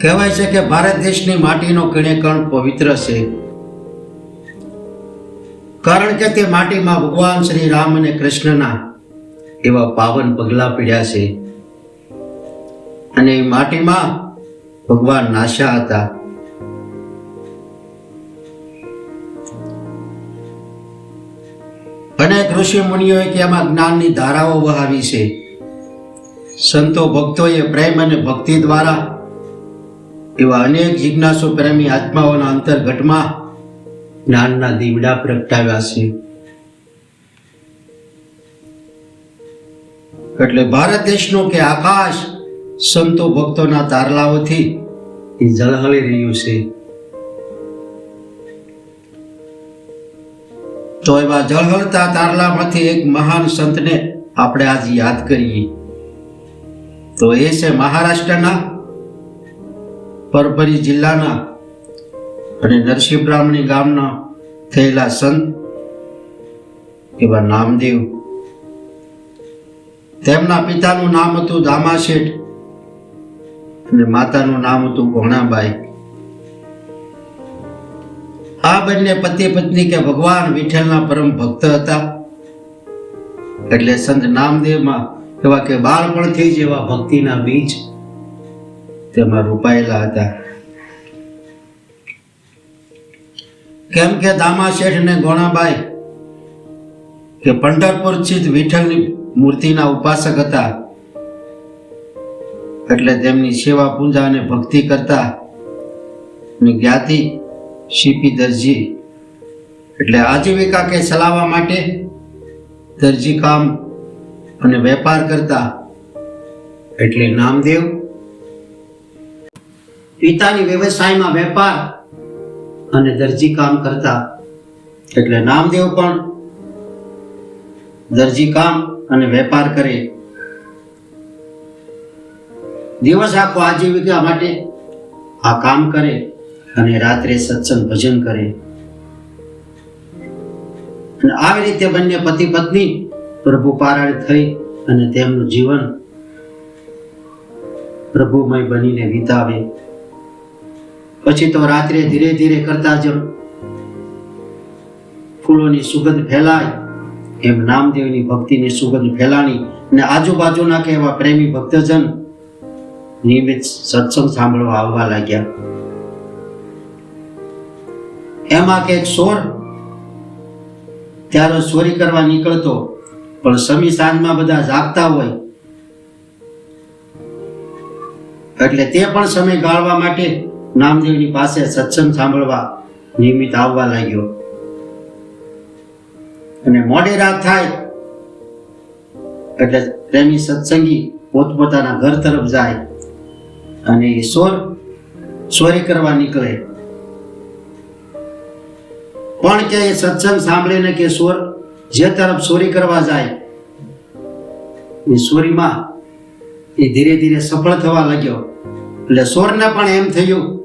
કહેવાય છે કે ભારત દેશની માટીનો કણે કણ પવિત્ર છે. કારણ કે તે માટીમાં ભગવાન શ્રી રામ અને કૃષ્ણના એવા પાવન પગલા પીડ્યા છે. અને માટીમાં ભગવાન નાશા હતા. અનેક ઋષિ મુનિઓએ કે એમાં જ્ઞાનની ધારાઓ વહાવી છે. સંતો ભક્તોએ પ્રેમ અને ભક્તિ દ્વારા એવા અનેક જિજ્ઞાસુ પ્રેમી આત્માઓના અંતર્ગટમાં જ્ઞાનના દીવડા પ્રગટાવ્યા છે. એટલે ભારત દેશનું કે આકાશ સંતો ભક્તોના તારલાઓથી એ ઝળહળી રહ્યું છે. તો એવા ઝળહળતા તારલામાંથી એક મહાન સંતને આપણે આજે યાદ કરીએ. તો એ છે મહારાષ્ટ્રના પરભરી જિલ્લાના અને નરસિંહ બ્રાહ્મણી ગામના થયેલા સંત એવા નામદેવ. તેમના પિતાનું નામ હતું દામા શેઠ અને માતાનું નામ હતું ગોણાબાઈ. આ બંને પતિ પત્ની કે ભગવાન વિઠ્ઠલના પરમ ભક્ત હતા. એટલે સંત નામદેવમાં એવા કે બાળપણથી જ એવા ભક્તિના બીજ તેમાં રૂપાયેલા હતા. કેમ કે દામા શેઠ ને ગોણાબાઈ કે પંઢરપુર સ્થિત વિઠ્ઠલની મૂર્તિના ઉપાસક હતા. એટલે તેમની સેવા, પૂજા અને ભક્તિ કરતા જ્ઞાતિ શીપી દરજી. એટલે આજીવિકા કે ચલાવવા માટે દરજી કામ અને વેપાર કરતા. એટલે નામદેવ પિતાની વ્યવસાયમાં વેપાર અને દરજી કામ કરતા. એટલે નામદેવ પણ દરજી કામ અને વેપાર કરે. દિવસ આખો આજીવિકા માટે આ કામ કરે અને રાત્રે સત્સંગ ભજન કરે. અને આવી રીતે બંને પતિ પત્ની પ્રભુ પારાયણ થઈ અને તેમનું જીવન પ્રભુમય બનીને વિતાવે. પછી તો રાત્રે ધીરે ધીરે કરતા જ ફૂલોની સુગંધ ફેલાય. એમ નામદેવની ભક્તિની સુગંધ ફેલાણી અને આજુબાજુના કે એવા પ્રેમી ભક્તજન નિયમિત સત્સંગ સાંભળવા આવવા લાગ્યા. એમાં કે સ્વર ત્યારે ચોરી કરવા નીકળતો, પણ સમી સાંજમાં બધા જાગતા હોય. એટલે તે પણ સમય ગાળવા માટે નામદેવની પાસે સત્સંગ સાંભળવા નિયમિત આવવા લાગ્યો. અને મોડી રાત થાય એટલે પ્રેમી સત્સંગી પોતપોતાના ઘર તરફ જાય અને એ સોર ચોરી કરવા નીકળે. પણ કે એ સત્સંગ સાંભળીને કે સોર જે તરફ ચોરી કરવા જાય, એ ચોરીમાં એ ધીરે ધીરે સફળ થવા લાગ્યો. એટલે સોરને પણ એમ થયું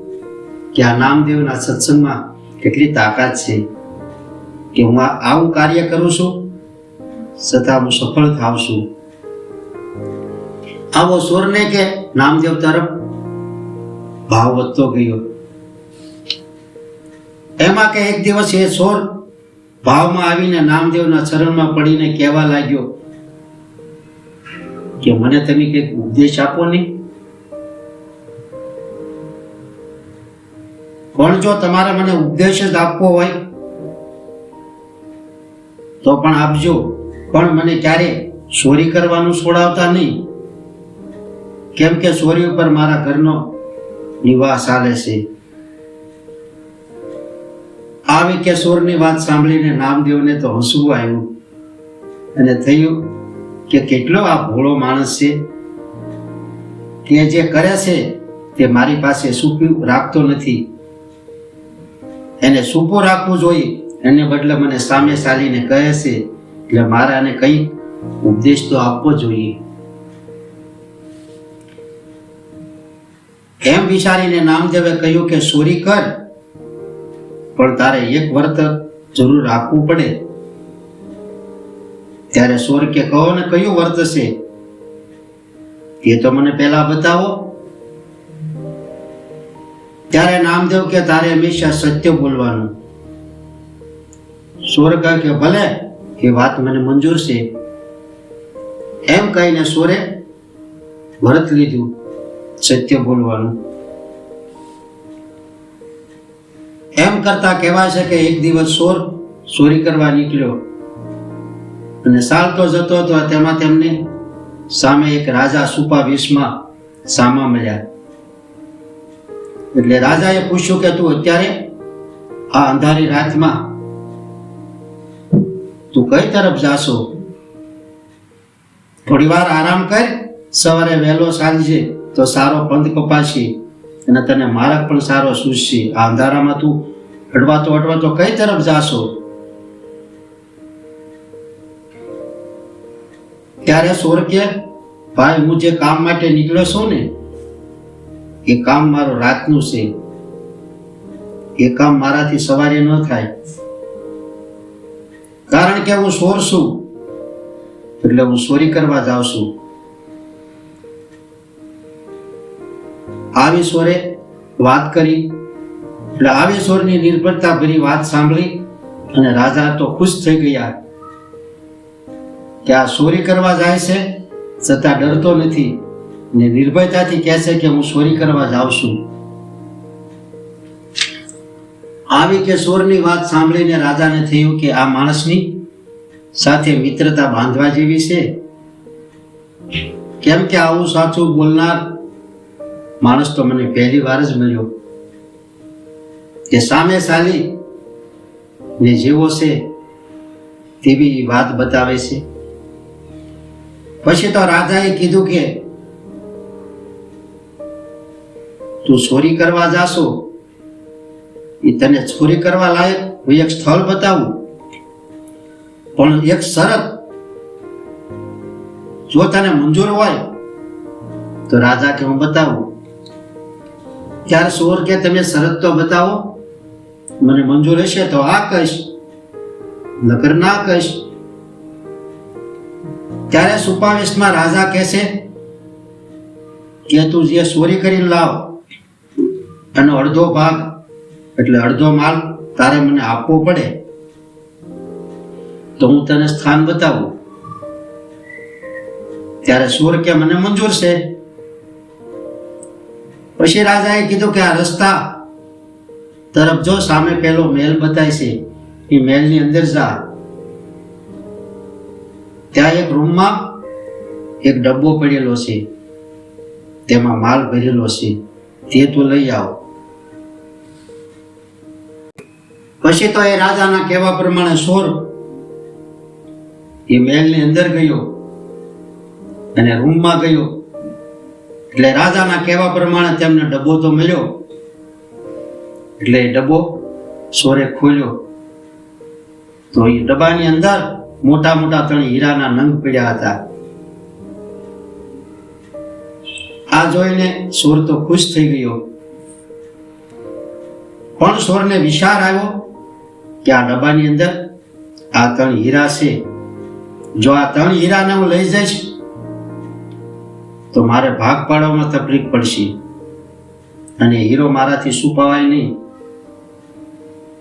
કે આ નામદેવના સત્સંગમાં કેટલી તાકાત છે કે હું આવું કાર્ય કરું છું છતાં હું સફળ થાવ છું. આવો સ્વરને કે નામદેવ તરફ ભાવ વધતો ગયો. એમાં કે એક દિવસ એ સોર ભાવમાં આવીને નામદેવના ચરણમાં પડીને કહેવા લાગ્યો કે મને તમે કંઈક ઉપદેશ આપો નહીં પણ જો તમારે મને ઉપદેશ જ આપવો હોય, તો પણ આપજો. પણ મને ક્યારે ચોરી કરવાનું છોડાવતા નહીં. કેમ કે ચોરી ઉપર મારા ઘરનો નિવાસ ચાલે છે. આવી કે સોરની વાત સાંભળીને નામદેવને તો હસવું આવ્યું. અને થયું કે કેટલો આ ભોળો માણસ છે કે જે કરે છે તે મારી પાસે સૂપ્યું રાખતો નથી. એને સૂપો રાખવું જોઈએ. એને બદલે મને સામે ચાલીને કહે છે, એટલે મારે આને કંઈક ઉપદેશ તો આપવો જોઈએ. એમ વિચારીને નામદેવે કહ્યું કે ચોરી કર, પણ તારે એક વર્ત જરૂર રાખવું પડે. ત્યારે સોર કે કહો ને કયું વર્ત છે? એ તો મને પહેલા બતાવો. નામદેવ કે, તારે હંમેશા સત્ય બોલવાનું. સોર કહે કે, ભલે, એ વાત મને મંજૂર છે. એમ કહીને સોરે વ્રત લીધું, સત્ય બોલવાનું. એમ કરતા કહેવાય છે કે, એક દિવસ સોર ચોરી કરવા નીકળ્યો અને ચાલતો જતો હતો, તેમાં તેમને સામે એક રાજા સુપા વેશમાં સામા મળ્યા. એટલે રાજાએ પૂછ્યું કે તું અત્યારે આ અંધારી રાતમાં તું કઈ તરફ જાશો? થોડી વાર આરામ કર, સવારે વહેલો સાંજે તો સારો પંથ કપાશે અને તને માર્ગ પણ સારો સૂઝશે. આ અંધારામાં તું અડવાતો અડવાતો કઈ તરફ જાશો? ત્યારે સોર કે ભાઈ, હું જે કામ માટે નીકળ્યો છું ને એ કામ મારું રાતનું છે. એ કામ મારાથી સવારે ન થાય. કારણ કે હું સોર છું. એટલે હું ચોરી કરવા જાઉં છું. આવી સોરે વાત કરી. એટલે આવી સોરની નિર્ભરતા ભરી વાત સાંભળી અને રાજા તો ખુશ થઈ ગયા કે આ ચોરી કરવા જાય છે છતાં ડરતો નથી. ને નિર્ભયતાથી કહે છે કે હું ચોરી કરવા જાઉં છું. આવી કે ચોરની વાત સાંભળીને રાજાને થયું કે આ માણસની સાથે મિત્રતા બાંધવા જેવી છે? કેમ કે આવું સાચું બોલનાર માણસ તો મને પહેલી વાર જ મળ્યો. કે સામે સાલી ને જેવો છે તેવી વાત બતાવે છે. પછી તો રાજાએ કીધું કે તું ચોરી કરવા જાશો? એ તને ચોરી કરવા લાયક હું એક સ્થળ બતાવું. પણ એક શરત, જો તને મંજૂર હોય, તો રાજા કે હું બતાવું. ત્યારે સોર કે તમે શરત તો બતાવો? મને મંજૂર હશે તો આ કહીશ, નકર ના કહીશ. ત્યારે સુપાવેશમાં રાજા કહેશે કે તું જે ચોરી કરીને લાવ એનો અડધો ભાગ, એટલે અડધો માલ તારે મને આપવો પડે, તો હું તને સ્થાન બતાવું. ત્યારે સુર કે, મને મંજૂર છે. પછી રાજાએ કીધું કે, આ રસ્તા તરફ જો સામે પેલો મહેલ બતાય છે, એ મહેલની અંદર જા. ત્યાં એક રૂમમાં એક ડબ્બો પડેલો છે, તેમાં માલ ભરેલો છે, તે તું લઈ આવ. પછી તો એ રાજાના કહેવા પ્રમાણે સોર એ મહેલની અંદર ગયો અને રૂમમાં ગયો. એટલે રાજાના કહેવા પ્રમાણે તેમને ડબ્બો તો મળ્યો. એટલે એ ડબ્બો સોરે ખોલ્યો. તો એ ડબ્બાની અંદર મોટા મોટા ત્રણ હીરાના નંગ પડ્યા હતા. આ જોઈને સોર તો ખુશ થઈ ગયો. પણ સોરને વિચાર આવ્યો? કે આ ડબ્બાની અંદર આ ત્રણ હીરા છે. જો આ ત્રણ હીરાને હું લઈ જઈશ, તો મારે ભાગ પાડવામાં તકલીફ પડશે. અને હીરો મારાથી છુપાવાય નહીં.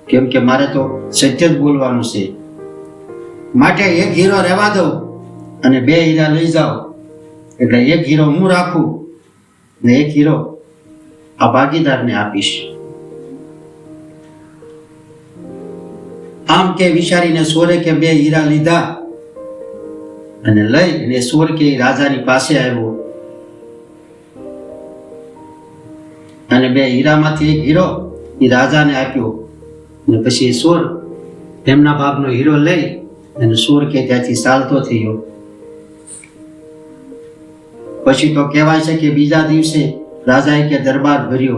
કેમ કે મારે તો સત્ય જ બોલવાનું છે. માટે એક હીરો રહેવા દો અને બે હીરા લઈ જાઓ. એટલે એક હીરો હું રાખું ને એક હીરો આ ભાગીદારને આપીશ. આમ કે વિચારીને સોરે કે બે હીરા લીધા અને લઈ અને સોર કે રાજાની પાસે આવ્યો. અને બે હીરામાંથી એક હીરો એ રાજાને આપ્યો. અને પછી સોર તેમના ભાગનો હીરો લઈ અને સોર કે ત્યાંથી ચાલતો થયો. પછી તો કહેવાય છે કે બીજા દિવસે રાજાએ કે દરબાર ભર્યો.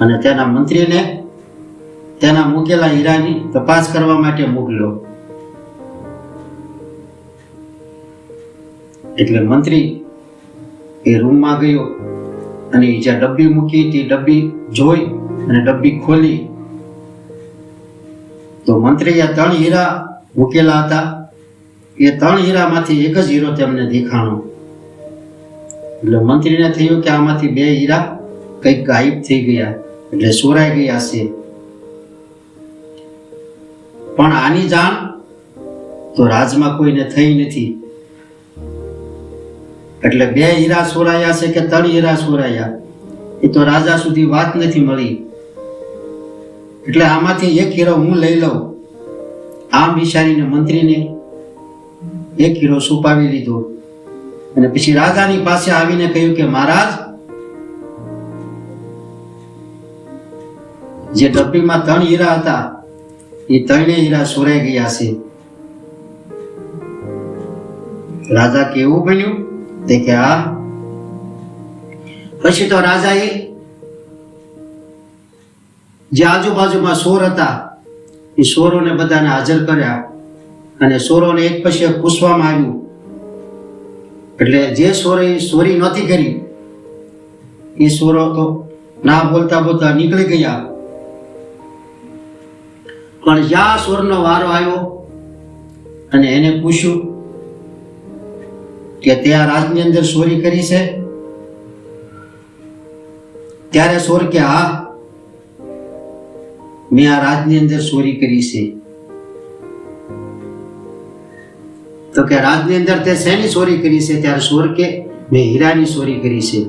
અને તેના મંત્રીને તેના મૂકેલા હીરાની તપાસ કરવા માટે મોકલ્યો. એટલે મંત્રી એ રૂમમાં ગયો અને જ્યાં ડબ્બી મૂકી તે ડબ્બી જોઈ અને ડબ્બી ખોલી. તો મંત્રીએ ત્રણ હીરા મૂકેલા હતા. એ ત્રણ હીરામાંથી એક જ હીરો તેમને દેખાણો. એટલે મંત્રીને થયું કે આમાંથી બે હીરા કંઈક ગાયબ થઈ ગયા. એટલે સોરાઈ ગયા છે. પણ આની જાણ તો રાજમાં કોઈને થઈ નથી. એટલે બે હીરા સોરાયા છે કે ત્રણ હીરા સોરાયા? એ તો રાજા સુધી વાત નથી મળી. એટલે આમાંથી એક હીરો હું લઈ લઉં. આમ વિચારીને મંત્રીને એક હીરો છુપાવી લીધો. અને પછી રાજાની પાસે આવીને કહ્યું કે, મહારાજ, જે ડબ્બીમાં ત્રણ હીરા હતા એ ત્રણે હીરા સોરાઈ ગયા છે. રાજા કેવું બન્યું તે કે આ પછી તો રાજા એ જે આજુબાજુમાં સોર હતા, એ સોરોને બધાને હાજર કર્યા અને સોરોને એક પછી પૂછવામાં આવ્યું. એટલે જે સોરે સોરી નહોતી કરી, એ સોરો તો ના બોલતા બોલતા નીકળી ગયા. પણ જ્યાં સોરનો વારો આવ્યો અને એને પૂછ્યું કે તે આ રાજની અંદર ચોરી કરી છે? ત્યારે સોર કે, હા, મેં આ રાજની અંદર ચોરી કરી છે. તો કે રાજની અંદર તે શેની ચોરી કરી છે? ત્યારે સોર કે, મેં હીરાની ચોરી કરી છે.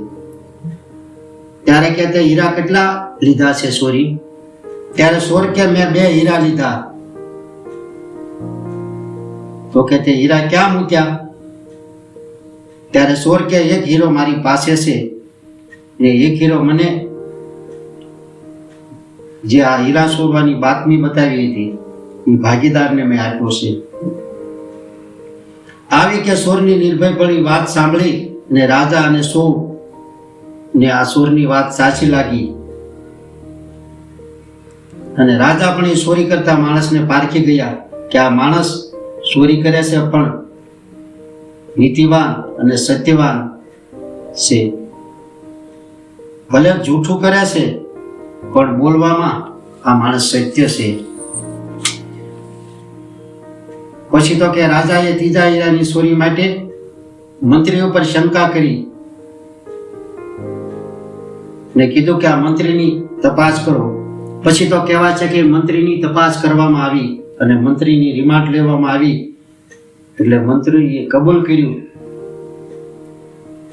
ત્યારે કે, તે હીરા કેટલા લીધા છે ચોરી ત્યારે સોર કે મેં બે હીરા લીધા? તો કે તે હીરા ક્યાં મૂક્યા? ત્યારે સોર કે એક હીરો મારી પાસે છે ને એક હીરો મને જે આ હીરા શોધવાની બાતમી બતાવી હતી ભાગીદારને મેં આપ્યો છે. આવી કે સોરની નિર્ભયપણી વાત સાંભળી ને રાજા અને સૌ ને આ સોરની વાત સાચી લાગી અને રાજા પણ એ ચોરી કરતા માણસને પારખી ગયા કે આ માણસ ચોરી કરે છે પણ નીતિવાન અને સત્યવાન છે. ભલે જૂઠું કરે છે, પણ બોલવામાં આ માણસ સત્ય છે. પછી તો કે રાજાએ ત્રીજા હીરાની ચોરી માટે મંત્રી ઉપર શંકા કરી ને કીધું કે આ મંત્રીની તપાસ કરો. પછી તો કહેવાય છે કે મંત્રીની તપાસ કરવામાં આવી અને મંત્રીની રિમાન્ડ લેવામાં આવી. એટલે મંત્રીએ કબૂલ કર્યું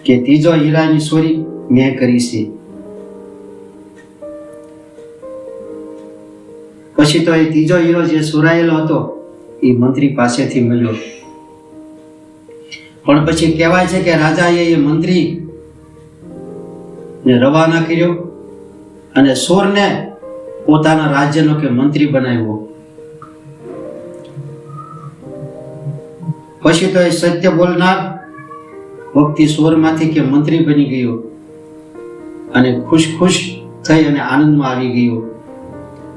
કે ત્રીજો હીરાની ચોરી મેં કરી છે. પછી તો એ ત્રીજો હીરો જે સુરાયેલો હતો, એ મંત્રી પાસેથી મળ્યો. પણ પછી કહેવાય છે કે રાજાએ એ મંત્રી ને રવાના કર્યો અને સોરને પોતાના રાજ્યનો કે મંત્રી બનાવ્યો. પછી તો એ સત્ય બોલનાર ભક્તિ સ્વરમાંથી કે મંત્રી બની ગયો અને ખુશ ખુશ થઈ અને આનંદમાં આવી ગયો.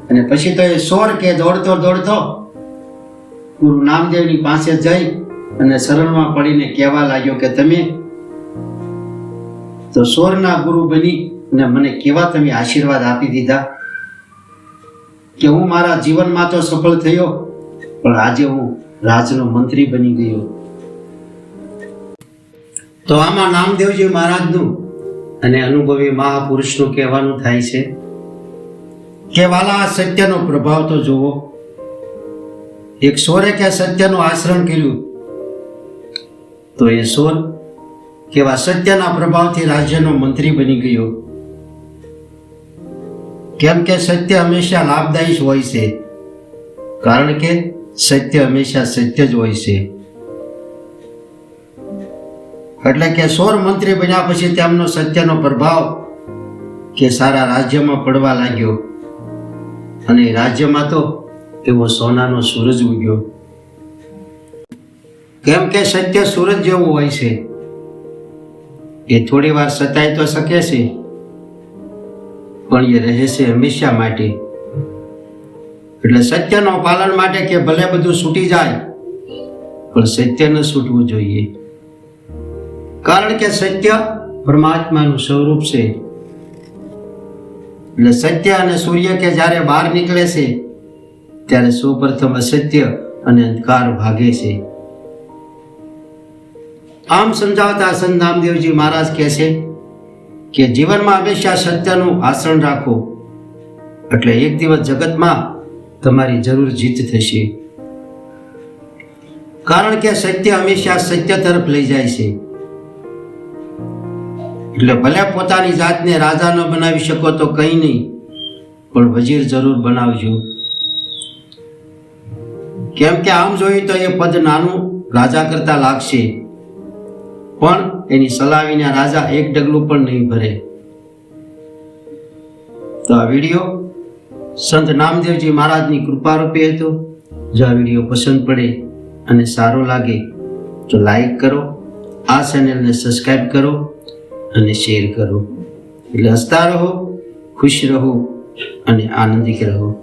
અને પછી તો એ સોર કે દોડતો દોડતો ગુરુ નામદેવની પાસે જઈ અને શરણમાં પડીને કહેવા લાગ્યો કે તમે તો સોરના ગુરુ બની અને મને કેવા તમે આશીર્વાદ આપી દીધા? કે હું મારા જીવનમાં તો સફળ થયો, પણ આજે હું રાજનો મંત્રી બની ગયો. તો આમાં નામદેવજી મહારાજનું અને અનુભવી મહાપુરુષનું કહેવાનું થાય છે કે, વાલા સત્યનો પ્રભાવ તો જુઓ. એક સોરે કે સત્યનું આચરણ કર્યું, તો એ સોર કેવા સત્યના પ્રભાવથી રાજ્યનો મંત્રી બની ગયો. કેમ કે સત્ય હંમેશા લાભદાયી હોય છે? કારણ કે સત્ય હંમેશા સત્ય જ હોય છે. એટલે કે સોર મંત્રી બન્યા પછી તેમનો સત્યનો પ્રભાવ કે સારા રાજ્યમાં પડવા લાગ્યો. અને રાજ્યમાં તો એવો સોનાનો સૂરજ ઉગ્યો. કેમ કે સત્ય સૂરજ જેવું હોય છે. એ થોડી વાર સતાઈ તો શકે છે. પણ એ રહેશે હંમેશા માટે. એટલે સત્યનો પાલન માટે કે ભલે બધું છૂટી જાય, પણ સત્ય ન છૂટવું જોઈએ. કારણ કે સત્ય પરમાત્માનું સ્વરૂપ છે. એટલે સત્ય અને સૂર્ય કે જ્યારે બહાર નીકળે છે, ત્યારે સૌપ્રથમ અસત્ય અને અંધકાર ભાગે છે. આમ સમજાવતા સંત નામદેવજી મહારાજ કહે છે કે જીવનમાં હંમેશા સત્યનું આસરણ રાખો. એટલે એક દિવસ જગતમાં તમારી જરૂર જીત થશે. કારણ કે સત્ય હંમેશા સત્ય તરફ લઈ જાય છે. એટલે ભલે પોતાની જાતને રાજા ન બનાવી શકો તો કંઈ નહીં, પણ વજીર જરૂર બનાવજો. કેમ કે આમ જોઈએ તો એ પદ નાનું રાજા કરતા લાગશે. પણ એની સલાહ રાજા એક ડગલું પણ નહીં ભરે. તો આ વીડિયો સંત નામદેવજી મહારાજની કૃપા રૂપે હતો. જો આ વીડિયો પસંદ પડે અને સારો લાગે, તો લાઈક કરો, આ ચેનલને સબસ્ક્રાઈબ કરો અને શેર કરો. એટલે હસતા રહો, ખુશ રહો અને આનંદિત રહો.